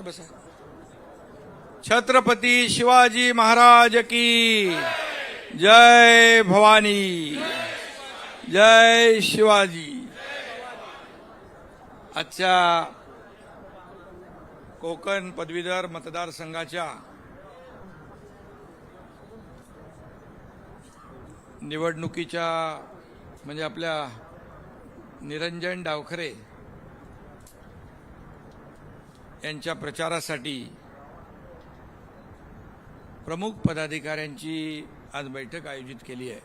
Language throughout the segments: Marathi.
बसा बसा. छत्रपती शिवाजी महाराज की जय भवानी जय शिवाजी. आजच्या कोकण पदवीधर मतदारसंघाच्या निवडणुकीच्या म्हणजे आपल्या निरंजन डावखरे यांच्या प्रचारासाठी प्रमुख पदाधिकाऱ्यांची आज बैठक आयोजित केली आहे.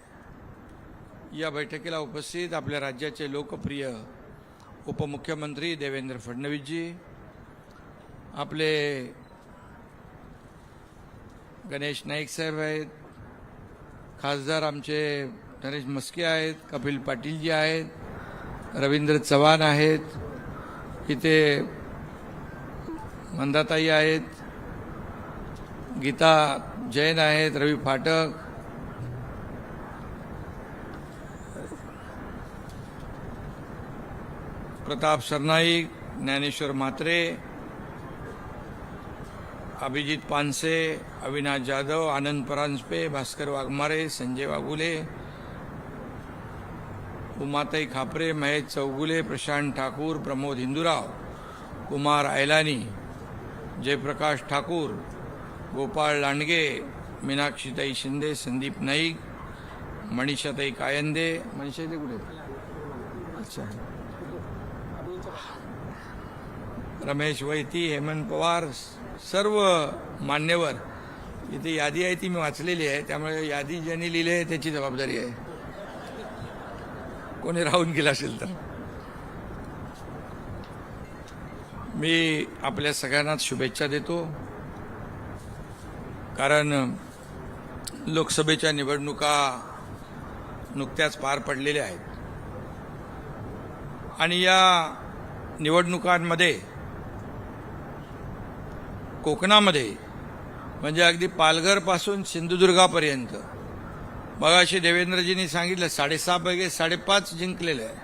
या बैठकीला उपस्थित आपल्या राज्याचे लोकप्रिय उपमुख्यमंत्री देवेंद्र फडणवीसजी आपले गणेश नाईक साहेब आहेत खासदार आमचे नरेश मस्के आहेत कपिल पाटीलजी आहेत रवींद्र चव्हाण आहेत. इथे मंदाताई आहेत गीता जैन आहेत रवी फाटक. प्रताप सरनाईक ज्ञानेश्वर म्हात्रे अभिजित पानसे अविनाश जाधव आनंद परांजपे भास्कर वाघमारे संजय वाघुले उमाताई खापरे महेश चौगुले प्रशांत ठाकूर प्रमोद हिंदुराव कुमार ऐलानी जयप्रकाश ठाकूर गोपाळ लांडगे मीनाक्षीताई शिंदे संदीप नाईक मनीषाताई कायंदे. मनीषाताई कुठे अच्छा. रमेश वैती हेमंत पवार सर्व मान्यवर. इथे यादी आहे ती मी वाचलेली आहे. त्यामुळे यादी ज्यांनी लिहिली आहे त्याची जबाबदारी आहे. कोणी राहून गेला असेल तर. मी आपल्या सगळ्यांनाच शुभेच्छा देतो. कारण लोकसभेच्या निवडणुका नुकत्याच पार पडलेल्या आहेत. आणि या निवडणुकांमध्ये कोकणामध्ये म्हणजे अगदी पालघरपासून सिंधुदुर्गापर्यंत मगाशी देवेंद्रजींनी सांगितलं साडेसहा पैकी साडेपाच जिंकलेलं आहे.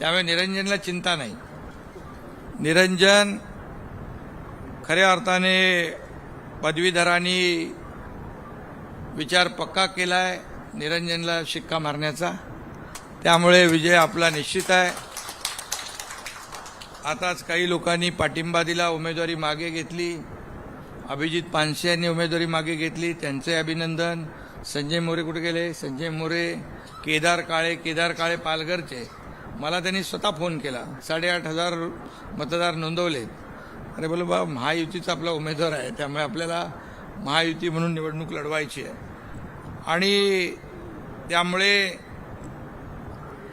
त्यामुळे निरंजनला चिंता नाही. निरंजन खऱ्या अर्थाने पदवीधरांनी विचार पक्का केला आहे निरंजनला शिक्का मारण्याचा. त्यामुळे विजय आपला निश्चित आहे. आताच काही लोकांनी पाठिंबा दिला उमेदवारी मागे घेतली. अभिजित पानसे यांनी उमेदवारी मागे घेतली. त्यांचे अभिनंदन. संजय मोरे कुठे गेले? संजय मोरे केदार काळे केदार काळे पालघरचे. मला त्यांनी स्वतः फोन केला. साडेआठ हजार मतदार नोंदवले. अरे बोलो बा महायुतीचा आपला उमेदवार आहे. त्यामुळे आपल्याला महायुती म्हणून निवडणूक लढवायची आहे. आणि त्यामुळे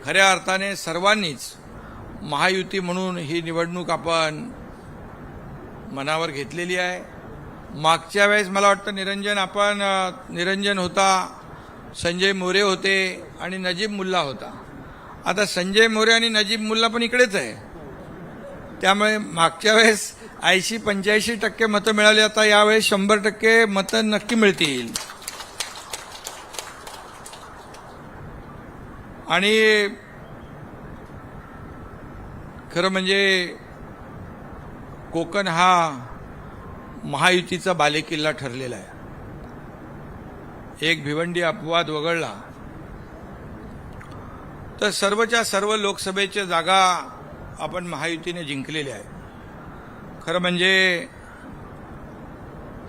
खऱ्या अर्थाने सर्वांनीच महायुती म्हणून ही निवडणूक आपण मनावर घेतलेली आहे. मागच्या वेळेस मला वाटतं निरंजन आपण निरंजन होता संजय मोरे होते आणि नजीब मुल्ला होता. आता संजय मोरे आणि नजीब मुल्ला पण इकडेच आहे. त्यामुळे मागच्या वेळेस ऐंशी पंच्याऐंशी टक्के मतं मिळाली आता यावेळेस शंभर टक्के मतं नक्की मिळतील. आणि खरं म्हणजे कोकण हा महायुतीचा बालेकिल्ला ठरलेला आहे. एक भिवंडी अपवाद वगळला तर सर्वच्या सर्व लोकसभेच्या जागा आपण महायुतीने जिंकलेल्या आहे. खरं म्हणजे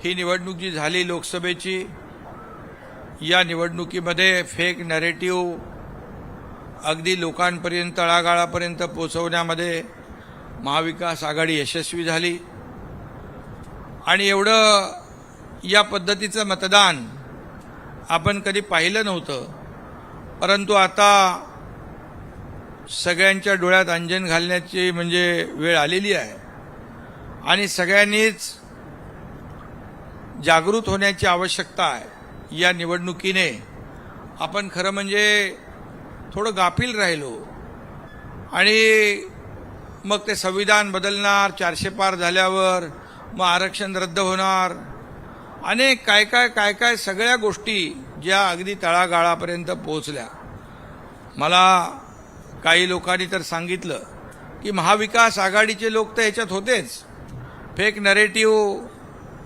ही निवडणूक जी झाली लोकसभेची या निवडणुकीमध्ये फेक नॅरेटिव्ह अगदी लोकांपर्यंत तळागाळापर्यंत पोचवण्यामध्ये महाविकास आघाडी यशस्वी झाली. आणि एवढं या पद्धतीचं मतदान आपण कधी पाहिलं नव्हतं. परंतु आता सगळ्यांच्या डोळ्यात अंजन घालण्याची म्हणजे वेळ आलेली आहे. आणि सगळ्यांनीच जागृत होण्याची आवश्यकता आहे. या निवडणुकीने आपण खरं म्हणजे थोडं गाफील राहिलो. आणि मग ते संविधान बदलणार चारशे पार झाल्यावर मग आरक्षण रद्द होणार. अनेक काय काय काय काय सगळ्या गोष्टी ज्या अगदी तळागाळापर्यंत पोहोचल्या. मला काही लोकांनी तर सांगितलं की महाविकास आघाडीचे लोक तर ह्याच्यात होतेच. फेक नरेटिव्ह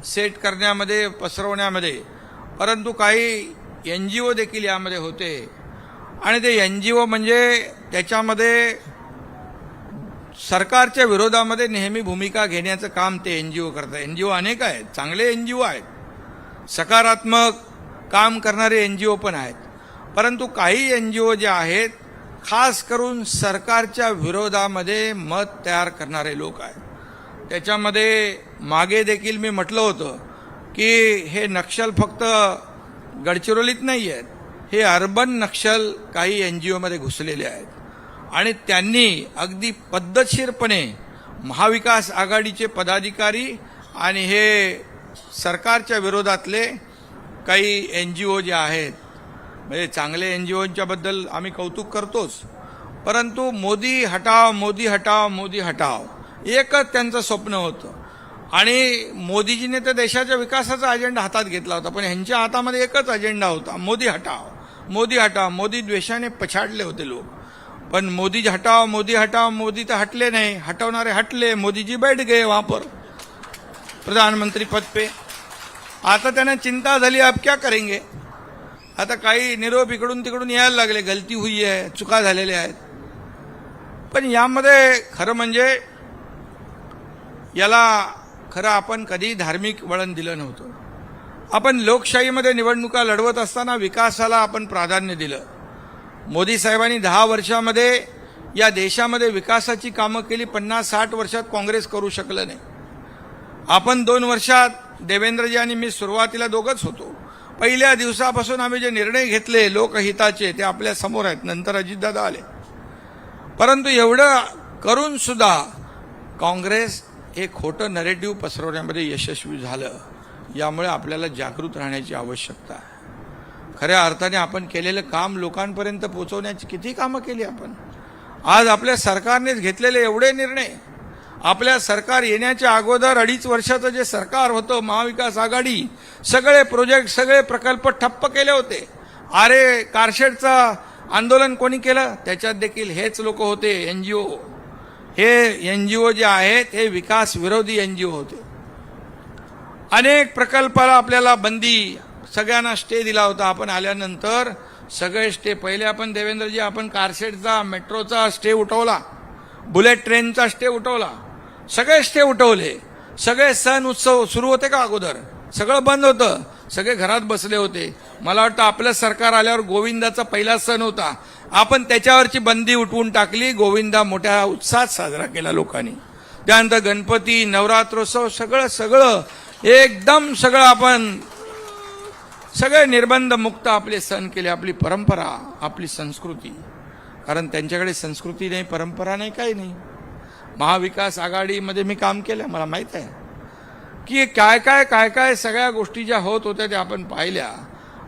सेट करण्यामध्ये पसरवण्यामध्ये. परंतु काही एन जी ओ देखील यामध्ये होते. आणि ते एन जी ओ म्हणजे त्याच्यामध्ये सरकारच्या विरोधामध्ये नेहमी भूमिका घेण्याचं काम ते एन जी ओ करतात. एन जी ओ अनेक आहेत. चांगले एन जी ओ आहेत. सकारात्मक काम करणारे एन जी ओ पण आहेत. परंतु काही एन जी ओ जे आहेत खास करून सरकारच्या विरोधामध्ये मत तयार करणारे लोक आहेत. त्याच्यामध्ये मागे देखील मी म्हटलं होतं की हे नक्षल फक्त गडचिरोलीत नाही आहेत. हे अर्बन नक्षल काही एन जी ओमध्ये घुसलेले आहेत. आणि त्यांनी अगदी पद्धतशीरपणे महाविकास आघाडीचे पदाधिकारी आणि हे सरकारच्या विरोधातले काही एन जी ओ जे आहेत म्हणजे चांगले एन जी ओंच्याबद्दल आम्ही कौतुक करतोच. परंतु मोदी हटाव मोदी हटाव मोदी हटाव एकच त्यांचं स्वप्न होतं. आणि मोदीजीने तर देशाच्या विकासाचा अजेंडा हातात घेतला होता पण ह्यांच्या हातामध्ये एकच अजेंडा होता मोदी हटाव. मोदी हटाव मोदी द्वेषाने पछाडले होते लोक. पण मोदी हटाव मोदी हटाव मोदी तर हटले नाही हटवणारे हटले मोदीजी बैठ गए वापर प्रधानमंत्री पद पे. आता त्यांना चिंता झाली अब क्या करेंगे? आता काही निरोप इकडून तिकडून यायला लागले गलती हुई आहे चुका झालेल्या आहेत. पण यामध्ये खरं म्हणजे याला खरं आपण कधी धार्मिक वळण दिलं नव्हतं. आपण लोकशाहीमध्ये निवडणुका लढवत असताना विकासाला आपण प्राधान्य दिलं. मोदी साहेबांनी दहा वर्षामध्ये या देशामध्ये विकासाची कामं केली पन्नास साठ वर्षात काँग्रेस करू शकलं नाही. आपण दोन वर्षात देवेंद्रजी आणि मी सुरुवातीला दोघंच होतो. पहिल्या दिवसापासून आम्ही जे निर्णय घेतले लोकहिताचे ते आपल्यासमोर आहेत. नंतर अजितदादा आले. परंतु एवढं करून सुद्धा काँग्रेस हे खोटं नरेटिव्ह पसरवण्यामध्ये यशस्वी झालं यामुळे आपल्याला जागृत राहण्याची आवश्यकता आहे. खऱ्या अर्थाने आपण केलेलं काम लोकांपर्यंत पोचवण्याची किती कामं केली आपण? आज आपल्या सरकारनेच घेतलेले एवढे निर्णय आपल्या सरकार येण्याच्या अगोदर अडीच वर्षाचं जे सरकार होतं महाविकास आघाडी सगळे प्रोजेक्ट सगळे प्रकल्प ठप्प केले होते. अरे कारशेडचं आंदोलन कोणी केलं? त्याच्यात देखील हेच लोक होते एन जी ओ. हे एन जी ओ जे आहेत हे विकास विरोधी एन जी ओ होते. अनेक प्रकल्पाला आपल्याला बंदी सगळ्यांना स्टे दिला होता. आपण आल्यानंतर सगळे स्टे पहिले आपण देवेंद्रजी आपण कारशेडचा मेट्रोचा स्टे उठवला. बुलेट ट्रेनचा स्टे उठवला. सगळे स्टे उठवले. सगळे सण उत्सव सुरू होते का अगोदर? सगळं बंद होतं. सगळे घरात बसले होते. मला वाटतं आपलं सरकार आल्यावर गोविंदाचा पहिला सण होता. आपण त्याच्यावरची बंदी उठवून टाकली. गोविंदा मोठ्या उत्साहात साजरा केला लोकांनी. त्यानंतर गणपती नवरात्रोत्सव सगळं सगळं. एकदम सगळं आपण सगळे निर्बंध मुक्त आपले सण केले. आपली परंपरा आपली संस्कृती. कारण त्यांच्याकडे संस्कृती नाही परंपरा नाही काही नाही. महाविकास आघाडीमध्ये मी काम केलं मला माहीत आहे. की काय काय काय काय सगळ्या गोष्टी ज्या होत होत्या त्या आपण पाहिल्या.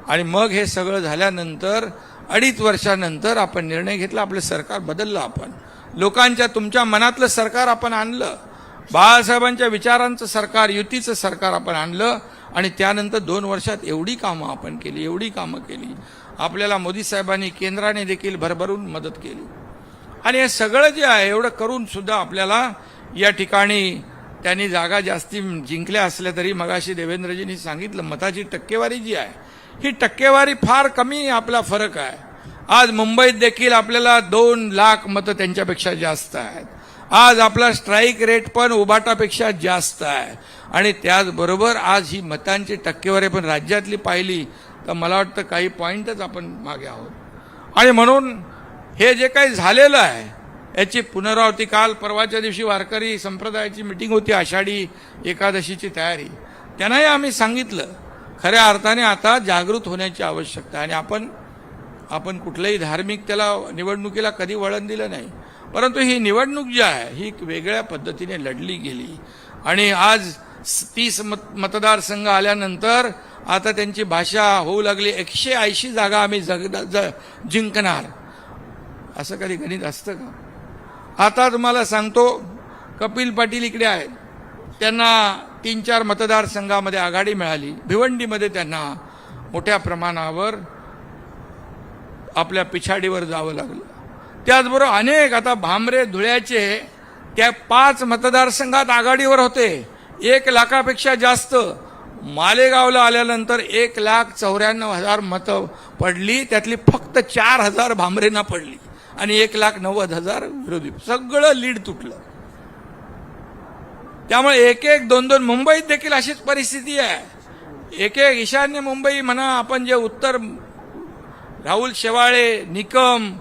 आणि मग हे सगळं झाल्यानंतर अडीच वर्षानंतर आपण निर्णय घेतला आपलं सरकार बदललं आपण. लोकांच्या तुमच्या मनातलं सरकार आपण आणलं. बाळासाहेबांच्या विचारांचं सरकार युतीचं सरकार आपण आणलं. आणि त्यानंतर दोन वर्षात एवढी कामं आपण केली एवढी कामं केली. आपल्याला मोदी साहेबांनी केंद्राने देखील भरभरून मदत केली. आणि हे सगळं जे आहे एवढं करून सुद्धा आपल्याला या ठिकाणी त्यांनी जागा जास्ती जिंकल्या असल्या तरी मगाशी देवेंद्रजींनी सांगितलं मताची टक्केवारी जी आहे ही टक्केवारी फार कमी आपला फरक आहे. आज मुंबईत देखील आपल्याला दोन लाख मतं त्यांच्यापेक्षा जास्त आहेत. आज आपला स्ट्राईक रेट पण उबाटापेक्षा जास्त आहे. आणि त्याचबरोबर आज ही मतांची टक्केवारी पण राज्यातली पाहिली तर मला वाटतं काही पॉईंटच आपण मागे आहोत. आणि म्हणून हे जे काही झालेलं आहे याची पुनरावृत्ती काल परवाच्या दिवशी वारकरी संप्रदायाची मिटिंग होती आषाढी एकादशीची तयारी. त्यांनाही आम्ही सांगितलं खऱ्या अर्थाने आता जागृत होण्याची आवश्यकता आणि आपण आपण कुठल्याही धार्मिक त्याला निवडणुकीला कधी वळण दिलं नाही. परंतु ही निवडणूक जी आहे ही वेगळ्या पद्धतीने लढली गेली. आणि आज तीस मत मतदारसंघ आल्यानंतर आता त्यांची भाषा होऊ लागली. एकशे ऐंशी जागा आम्ही जग ज जिंकणार. असं कधी गणित असतं का? आता तुम्हाला सांगतो कपिल पाटील इकडे आहेत त्यांना तीन चार मतदारसंघामध्ये आघाडी मिळाली. भिवंडीमध्ये त्यांना मोठ्या प्रमाणावर आपल्या पिछाडीवर जावं लागलं. त्याचबरोबर अनेक आता भामरे धुळ्याचे त्या पाच मतदारसंघात आघाडीवर होते. एक लाखापेक्षा जास्त मालेगावला आल्यानंतर एक लाख चौऱ्याण्णव हजार मतं पडली. त्यातली फक्त चार हजार भांबरेंना पडली. आणि एक लाख नव्वद हजार विरोधी. सगळं लीड तुटलं. त्यामुळे एक एक दोन दोन मुंबईत देखील अशीच परिस्थिती आहे. एक एक ईशान्य मुंबई म्हणा आपण जे उत्तर राहुल शेवाळे निकम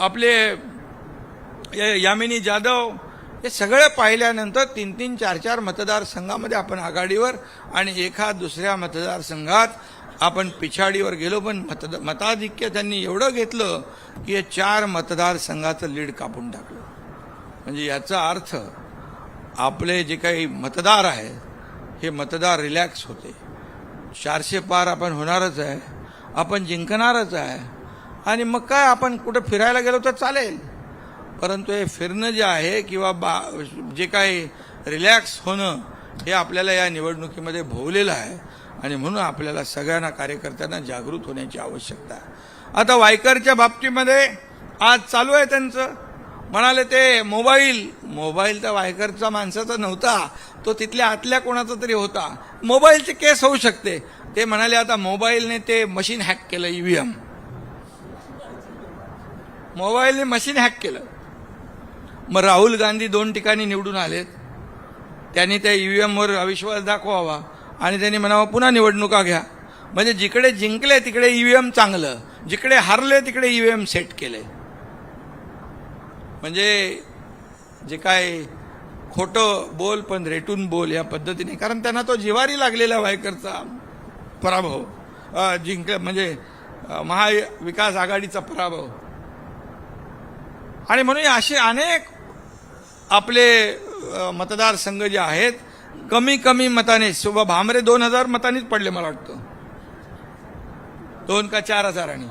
आपले यामिनी जाधव हे सगळं पाहिल्यानंतर तीन तीन चार चार मतदारसंघामध्ये आपण आघाडीवर आणि एका दुसऱ्या मतदारसंघात आपण पिछाडीवर गेलो पण मतद मताधिक्य त्यांनी एवढं घेतलं की हे चार मतदारसंघाचं लीड कापून टाकलं. म्हणजे याचा अर्थ आपले जे काही मतदार आहेत हे मतदार रिलॅक्स होते. चारशे पार आपण होणारच आहे आपण जिंकणारच आहे आणि मग काय आपण कुठं फिरायला गेलो तर चालेल. परंतु हे फिरणं जे आहे किंवा बा जे काही रिलॅक्स होणं हे आपल्याला या निवडणुकीमध्ये भोवलेलं आहे. आणि म्हणून आपल्याला सगळ्यांना कार्यकर्त्यांना जागृत होण्याची आवश्यकता आहे. आता वायकरच्या बाबतीमध्ये आज चालू आहे त्यांचं. म्हणाले ते मोबाईल मोबाईल तर वायकरचा माणसाचा नव्हता. तो तिथल्या आतल्या कोणाचा तरी होता. मोबाईलचे केस होऊ शकते. ते म्हणाले आता मोबाईलने ते मशीन हॅक केलं ई व्ही एम मोबाईलने मशीन हॅक केलं. मग राहुल गांधी दोन ठिकाणी निवडून आलेत. त्यांनी त्या ईव्हीएमवर अविश्वास दाखवावा. आणि त्यांनी म्हणावं पुन्हा निवडणुका घ्या. म्हणजे जिकडे जिंकले तिकडे ईव्हीएम चांगलं. जिकडे हारले तिकडे ई व्ही एम सेट केले. म्हणजे जे काय खोटं बोल पण रेटून बोल या पद्धतीने. कारण त्यांना तो जिवारी लागलेला वायकरचा पराभव जिंक म्हणजे महाविकास आघाडीचा पराभव. आणि म्हणून असे अनेक आपले मतदारसंघ जे आहेत कमी कमी मताने शुभ भामरे दोन हजार मतानेच पडले मला वाटतं. दोन का चार हजारांनी.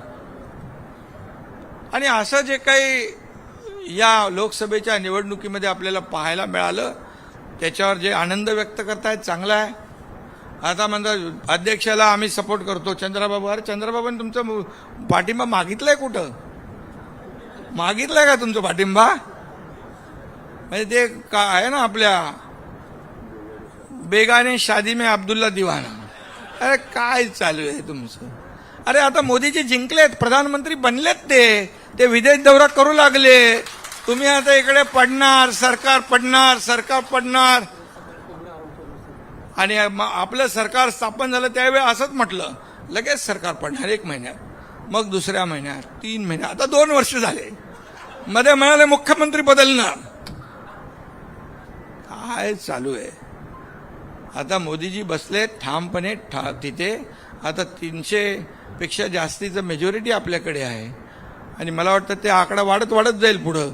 आणि असं जे काही या लोकसभेच्या निवडणुकीमध्ये आपल्याला पाहायला मिळालं त्याच्यावर जे आनंद व्यक्त करतायत चांगला आहे. आता म्हणतात अध्यक्षाला आम्ही सपोर्ट करतो. चंद्राबाबू अरे चंद्राबाबूने तुमचं पाठिंबा मागितलाय कुठं? मागितलाय का तुमचा पाठिंबा? म्हणजे ते का आहे ना आपल्या बेगाने शादी में अब्दुल्ला दिवाना। अरे काय चालू आहे तुमचं? अरे आता मोदीजी जिंकलेत प्रधानमंत्री बनलेत ते. ते विदेश दौरा करू लागले. तुम्ही आता इकडे पडणार सरकार पडणार सरकार पडणार. आणि आपलं सरकार स्थापन झालं त्यावेळी असंच म्हटलं लगेच सरकार पडणार एक महिन्यात मग दुसऱ्या महिन्यात तीन महिन्यात. आता दोन वर्ष झाले. मध्ये म्हणाले मुख्यमंत्री बदलणार. काय चालू आहे? आता मोदीजी बसले ठामपणे ठा तिथे. आता तीनशेपेक्षा जास्तीचं मेजॉरिटी आपल्याकडे आहे. आणि मला वाटतं ते आकडा वाढत वाढत जाईल पुढं.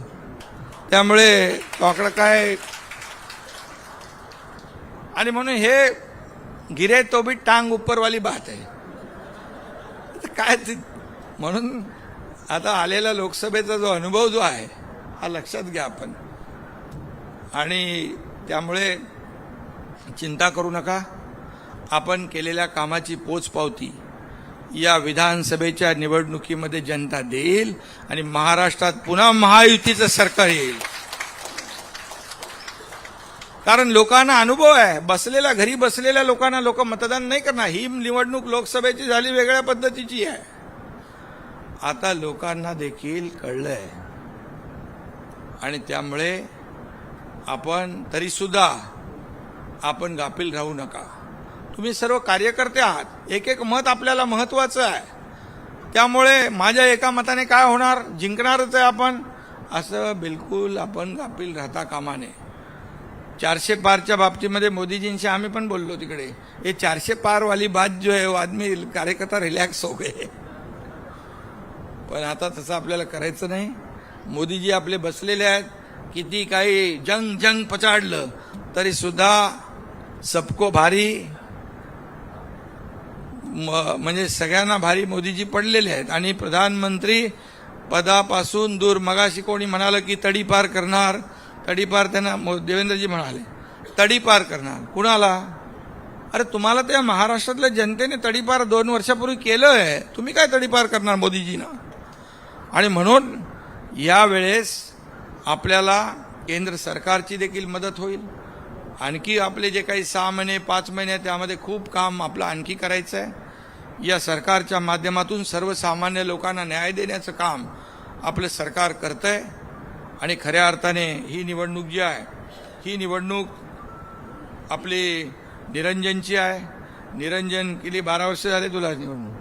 त्यामुळे तो आकडा काय? आणि म्हणून हे गिरे तो भी टांग उपरवाली बात आहे. काय म्हणून आता आलेला लोकसभेचा जो अनुभव जो आहे हा लक्षात घ्या आपण. आणि त्यामुळे चिंता करू नका. आपण केलेल्या कामाची पोचपावती या विधानसभेच्या निवडणुकीमध्ये जनता देईल आणि महाराष्ट्रात पुन्हा महायुतीचं सरकार येईल. कारण लोकांना अनुभव आहे. बसलेल्या घरी बसलेल्या लोकांना लोक मतदान नाही करणार. ही निवडणूक लोकसभेची झाली वेगळ्या पद्धतीची आहे. आता लोकांना देखील कळलंय. आणि त्यामुळे आपण तरीसुद्धा आपण गाफील राहू नका. तुम्ही सर्व कार्यकर्ते आहात. एक एक मत आपल्याला महत्वाचं आहे. त्यामुळे माझ्या एका मताने काय होणार? जिंकणारच आहे आपण. असं बिलकुल आपण गाफील राहता कामा नये चारशे पारच्या बाबतीमध्ये मोदीजींशी आम्ही पण बोललो तिकडे. हे चारशे पारवाली बात जो आहे वो आदमी कार्यकर्ता रिलॅक्स हो गए. पण आता तसं आपल्याला करायचं नाही. मोदीजी आपले बसलेले आहेत. किती काही जंग जंग पचाडलं तरी सुद्धा सबको भारी म्हणजे सगळ्यांना भारी मोदीजी पडलेले आहेत. आणि प्रधानमंत्री पदापासून दूर. मगाशी कोणी म्हणालं की तडीपार करणार. तडीपार त्यांना मो- देवेंद्रजी म्हणाले. तडीपार करणार. कुणाला? अरे तुम्हाला त्या महाराष्ट्रातल्या जनतेने तडीपार दोन वर्षापूर्वी केलं आहे. तुम्ही काय तडीपार करणार मोदीजीना? आणि म्हणून यावेळेस आपल्याला केंद्र सरकारची देखील मदत होईल. आणखी आपले जे काही सहा महिने पाच महिने त्यामध्ये खूप काम आपलं आणखी करायचं आहे या सरकारच्या माध्यमातून सर्वसामान्य लोकांना न्याय देण्याचं काम आपलं सरकार करतं आहे आणि खऱ्या अर्थाने ही निवडणूक जी आहे ही निवडणूक आपली निरंजनची आहे. निरंजन गेली बारा वर्ष झाले तुला निवडणूक?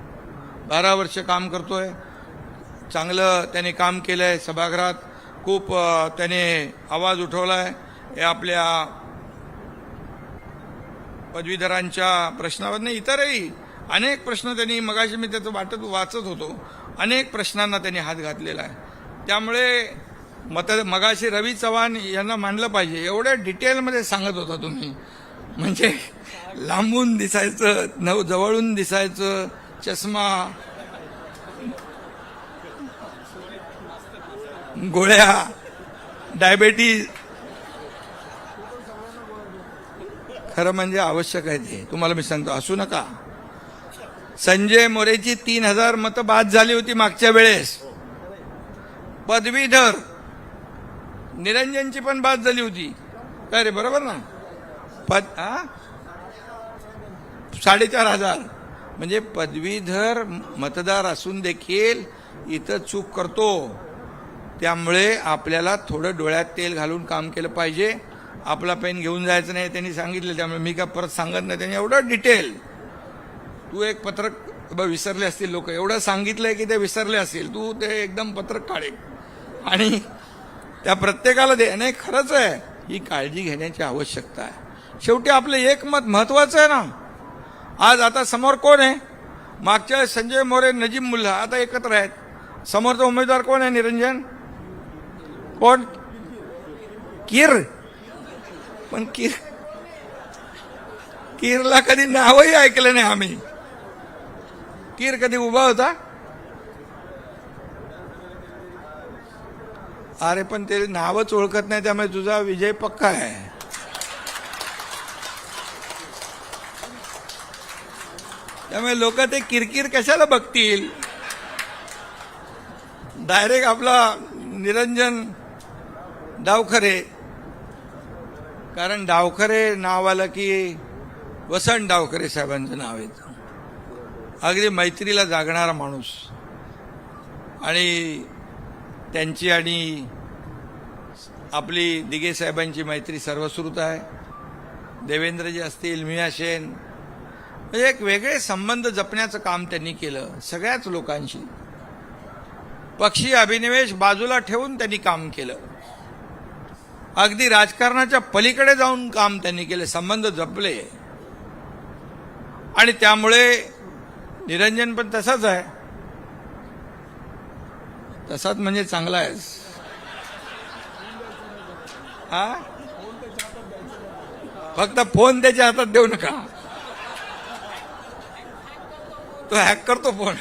बारा वर्ष काम करतोय. चांगलं त्याने काम केलं आहे सभागृहात. खूप त्याने आवाज उठवला आहे हे आपल्या पदवीधरांच्या प्रश्नावर नाही इतरही अनेक प्रश्न त्यांनी मगाशी मी त्याचं वाटत वाचत होतो. अनेक प्रश्नांना त्यांनी हात घातलेला आहे. त्यामुळे मत मगाशी रवी चव्हाण यांना मानलं पाहिजे. एवढ्या डिटेलमध्ये सांगत होता तुम्ही. म्हणजे लांबून दिसायचं नव जवळून दिसायचं चष्मा गोळ्या डायबेटीज खरं म्हणजे आवश्यक आहे ते. तुम्हाला मी सांगतो असू नका. संजय मोरेची तीन हजार मतं बाद झाली होती मागच्या वेळेस. पदवीधर निरंजनची पण बाद झाली होती. काय रे बरोबर ना? पद हा साडेचार हजार. म्हणजे पदवीधर मतदार असून देखील इथं चूक करतो. त्यामुळे आपल्याला थोडं डोळ्यात तेल घालून काम केलं पाहिजे. आपला पेन घेऊन जायचं नाही त्यांनी सांगितलं त्यामुळे मी काय परत सांगत नाही. त्यांनी एवढं डिटेल तू एक पत्रक ब- विसरले असतील लोक. एवढं सांगितलंय की ते विसरले असतील. तू ते एकदम पत्रक काढे. आणि त्या प्रत्येकाला दे. नाही खरंच आहे. ही काळजी घेण्याची आवश्यकता आहे. शेवटी आपलं एक मत महत्वाचं आहे ना. आज आता समोर कोण आहे? मागच्या वेळेस संजय मोरे नजीब मुल्ला आता एकत्र आहेत. समोरचा उमेदवार कोण आहे निरंजन? कोण? किर. पण किर किरला कधी नावही ऐकलं नाही आम्ही. किर कधी उभा होता? अरे पण ते नावच ओळखत नाही त्यामुळे तुझा विजय पक्का आहे. त्यामुळे लोक ते किरकिर कशाला बघतील? डायरेक्ट आपला निरंजन डावखरे कारण डावखरे नाव आलं की वसंत डावखरे साहेबांचं नाव येतं. अगदी मैत्रीला जागणारा माणूस. आणि त्यांची आणि आपली दिगे साहेबांची मैत्री सर्वश्रुत आहे. देवेंद्रजी असतील मिया शेन म्हणजे एक वेगळे संबंध जपण्याचं काम त्यांनी केलं सगळ्याच लोकांशी. पक्षी अभिनिवेश बाजूला ठेवून त्यांनी काम केलं. अगदी राजकारणाच्या पलीकडे जाऊन काम त्यांनी केले संबंध जपले. आणि त्यामुळे निरंजन पण तसाच आहे. तसाच म्हणजे चांगला आहे. हा? फक्त फोन त्याच्या हातात देऊ नका. तो हॅक करतो फोन.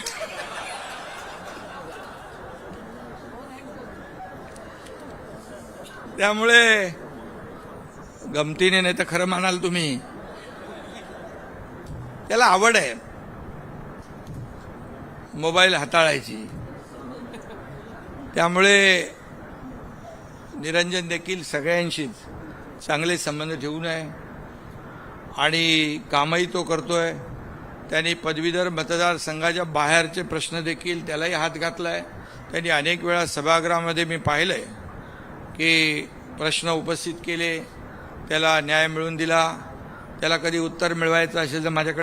त्यामुळे गमतीने नाही तर खरं म्हणाल तुम्ही. त्याला आवड आहे. मोबाईल हाताळायची. त्यामुळे निरंजन देखील सगळ्यांशीच चांगले संबंध ठेवून आहे आणि कामही तो करतोय. त्यांनी पदवीधर मतदारसंघाच्या बाहेरचे प्रश्न देखील त्यालाही हात घातलाय. त्यांनी अनेक वेळा सभागृहामध्ये मी पाहिलंय. की प्रश्न उपस्थित केले त्याला न्याय मिळवून दिला त्याला कधी उत्तर मिळवायचं असेल तर माझ्याकडे